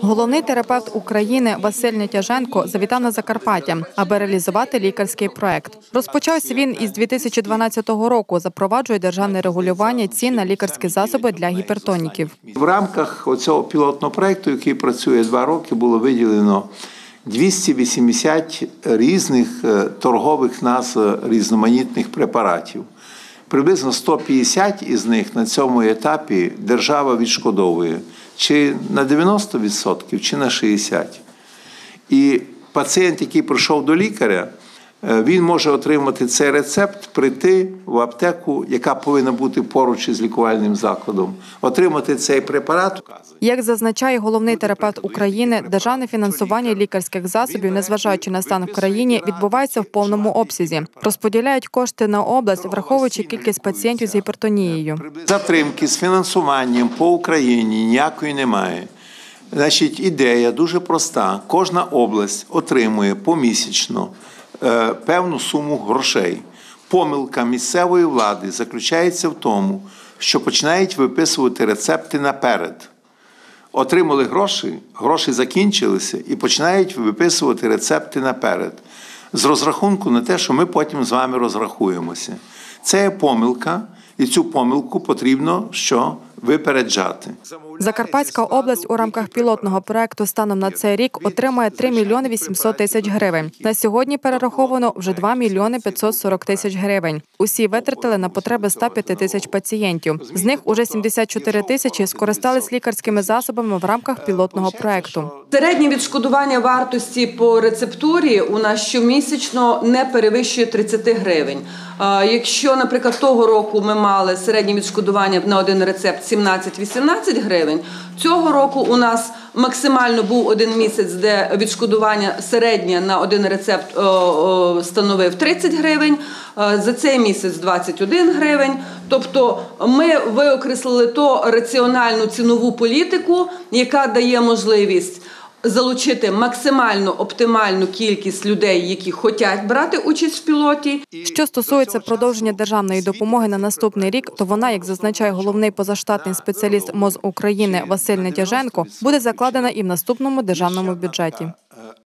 Головний терапевт України Василь Нетяженко завітав на Закарпаття, аби реалізувати лікарський проект. Розпочався він із 2012 року. Запроваджує державне регулювання цін на лікарські засоби для гіпертоніків. В рамках цього пілотного проекту, який працює два роки, було виділено 280 різних е, торгових назв різноманітних препаратів. Приблизно 150 із них на цьому етапі держава відшкодовує чи на 90%, чи на 60%. І пацієнт, який прийшов до лікаря, він може отримати цей рецепт, прийти в аптеку, яка повинна бути поруч із лікувальним закладом, отримати цей препарат. Як зазначає головний терапевт України, державне фінансування лікарських засобів, незважаючи на стан в країні, відбувається в повному обсязі. Розподіляють кошти на область, враховуючи кількість пацієнтів з гіпертонією. Затримки з фінансуванням по Україні ніякої немає. Значить, ідея дуже проста. Кожна область отримує помісячно е, певну суму грошей. Помилка місцевої влади заключається в тому, що починають виписувати рецепти наперед. Отримали гроші, гроші закінчилися і починають виписувати рецепти наперед. З розрахунку на те, що ми потім з вами розрахуємося. Це є помилка, і цю помилку потрібно що випереджати. Закарпатська область у рамках пілотного проекту станом на цей рік отримає 3 мільйони 800 тисяч гривень. На сьогодні перераховано вже 2 мільйони 540 тисяч гривень. Усі витратили на потреби 105 тисяч пацієнтів. З них уже 74 тисячі скористались лікарськими засобами в рамках пілотного проекту. Середнє відшкодування вартості по рецептурі у нас щомісячно не перевищує 30 гривень. Якщо, наприклад, того року ми мали середнє відшкодування на один рецепт 17-18 гривень, цього року у нас максимально був один місяць, де відшкодування середнє на один рецепт становив 30 гривень, за цей місяць 21 гривень. Тобто ми виокреслили то раціональну цінову політику, яка дає можливість залучити максимально оптимальну кількість людей, які хочуть брати участь в пілоті. Що стосується продовження державної допомоги на наступний рік, то вона, як зазначає головний позаштатний спеціаліст МОЗ України Василь Нетяженко, буде закладена і в наступному державному бюджеті.